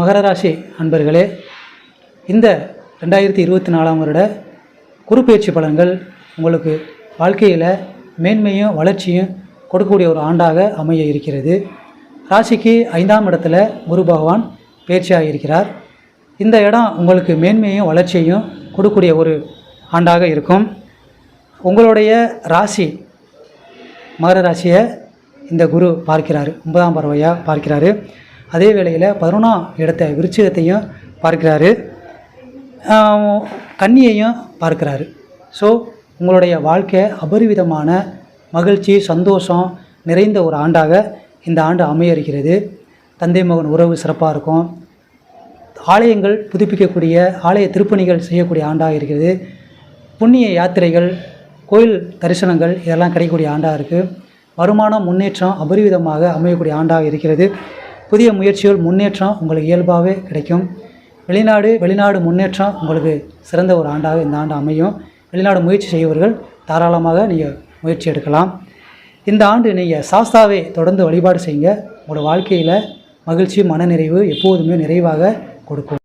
மகர ராசி அன்பர்களே இந்த ரெண்டாயிரத்தி இருபத்தி நாலாம் வருட குருப்பெயர்ச்சி பலன்கள் உங்களுக்கு வாழ்க்கையில் மேன்மையும் வளர்ச்சியும் கொடுக்கக்கூடிய ஒரு ஆண்டாக அமைய இருக்கிறது. ராசிக்கு ஐந்தாம் இடத்துல குரு பகவான் பயிற்சியாக இருக்கிறார். இந்த இடம் உங்களுக்கு மேன்மையும் வளர்ச்சியையும் கொடுக்கக்கூடிய ஒரு ஆண்டாக இருக்கும். உங்களுடைய ராசி மகர ராசியை இந்த குரு பார்க்கிறார் ஒன்பதாம் பறவையாக பார்க்கிறாரு. அதே வேளையில் பதினொன்றாம் இடத்த விருச்சிகத்தையும் பார்க்கிறாரு. கன்னியையும் பார்க்கிறாரு. ஸோ உங்களுடைய வாழ்க்கை அபரிவிதமான மகிழ்ச்சி சந்தோஷம் நிறைந்த ஒரு ஆண்டாக இந்த ஆண்டு அமைய இருக்கிறது தந்தை மகன் உறவு சிறப்பாக இருக்கும். ஆலயங்கள் புதுப்பிக்கக்கூடிய ஆலய திருப்பணிகள் செய்யக்கூடிய ஆண்டாக இருக்கிறது. புண்ணிய யாத்திரைகள் கோயில் தரிசனங்கள் இதெல்லாம் கிடைக்கக்கூடிய ஆண்டாக இருக்குது வருமானம் முன்னேற்றம் அபரிவிதமாக அமையக்கூடிய ஆண்டாக இருக்கிறது. புதிய முயற்சிகள் முன்னேற்றம் உங்களுக்கு இயல்பாகவே கிடைக்கும். வெளிநாடு வெளிநாடு முன்னேற்றம் உங்களுக்கு சிறந்த ஒரு ஆண்டாக இந்த ஆண்டு அமையும். வெளிநாடு முயற்சி செய்பவர்கள் தாராளமாக நீங்கள் முயற்சி எடுக்கலாம். இந்த ஆண்டு நீங்கள் சாஸ்தாவை தொடர்ந்து வழிபாடு செய்யுங்க. உங்களோட வாழ்க்கையில் மகிழ்ச்சி மனநிறைவு எப்போதுமே நிறைவாக கொடுக்கும்.